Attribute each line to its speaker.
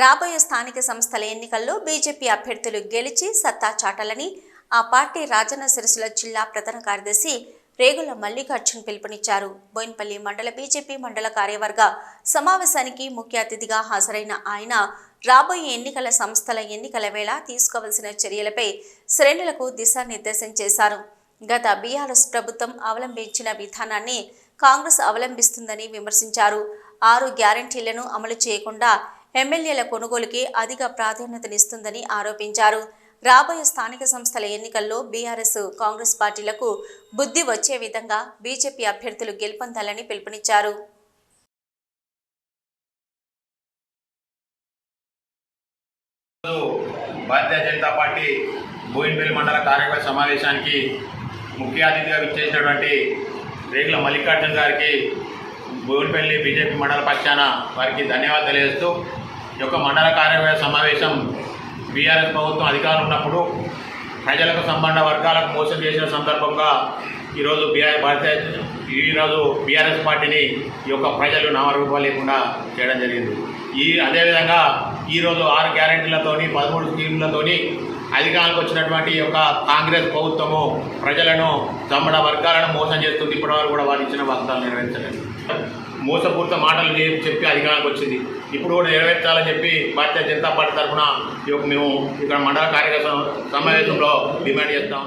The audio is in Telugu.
Speaker 1: రాబోయే స్థానిక సంస్థల ఎన్నికల్లో బీజేపీ అభ్యర్థులు గెలిచి సత్తా చాటాలని ఆ పార్టీ రాజన్న సిరిసిల్ల జిల్లా ప్రధాన కార్యదర్శి రేగుల మల్లికార్జున్ పిలుపునిచ్చారు. బోయిన్పల్లి మండల బీజేపీ మండల కార్యవర్గ సమావేశానికి ముఖ్య అతిథిగా హాజరైన ఆయన రాబోయే ఎన్నికల సంస్థల ఎన్నికల వేళ తీసుకోవాల్సిన చర్యలపై శ్రేణులకు దిశానిర్దేశం చేశారు. గత బీఆర్ఎస్ ప్రభుత్వం అవలంబించిన విధానాన్ని కాంగ్రెస్ అవలంబిస్తుందని విమర్శించారు. ఆరు గ్యారంటీలను అమలు చేయకుండా ఎమ్మెల్యేల కొనుగోలుకి అధిక ప్రాధాన్యతనిస్తుందని ఆరోపించారు. రాబోయే స్థానిక సంస్థల ఎన్నికల్లో బీఆర్ఎస్ కాంగ్రెస్ పార్టీలకు బుద్ధి వచ్చే విధంగా బీజేపీ అభ్యర్థులు గెలుపొందాలని పిలుపునిచ్చారు.
Speaker 2: భారతీయ జనతా పార్టీ బోయిన్పల్లి మండల కార్యవర్గ సమావేశానికి ముఖ్య అతిథిగా విచ్చేసినటువంటి రేగుల మల్లికార్జున్ గారికి బోయిన్పల్లి బీజేపీ మండల పక్షాన వారికి ధన్యవాదాలు తెలియజేస్తూ యొక్క మండల కార్యవర్గ సమావేశం బీఆర్ఎస్ ప్రభుత్వం అధికారం ఉన్నప్పుడు ప్రజలకు సంబంధ వర్గాలకు మోసం చేసిన సందర్భంగా ఈరోజు బీఆర్ భారతీయ ఈరోజు బీఆర్ఎస్ పార్టీని ఈ యొక్క ప్రజలు నామరూపాలు లేకుండా చేయడం జరిగింది. ఈ అదేవిధంగా ఈరోజు ఆరు గ్యారెంటీలతోని పదమూడు స్కీములతోని అధికారానికి వచ్చినటువంటి యొక్క కాంగ్రెస్ ప్రభుత్వము ప్రజలను తమ్ముడ వర్గాలను మోసం చేస్తుంది. ఇప్పటివరకు కూడా వారు ఇచ్చిన వాగ్దానాలు నెరవేర్చలేదు. మోసపూరిత మాటలు చెప్పి అధికారానికి వచ్చింది. ఇప్పుడు కూడా నెరవేర్చాలని చెప్పి భారతీయ జనతా పార్టీ తరఫున ఈ మేము ఇక్కడ మండల కార్యకర్త సమావేశంలో డిమాండ్ చేస్తాం.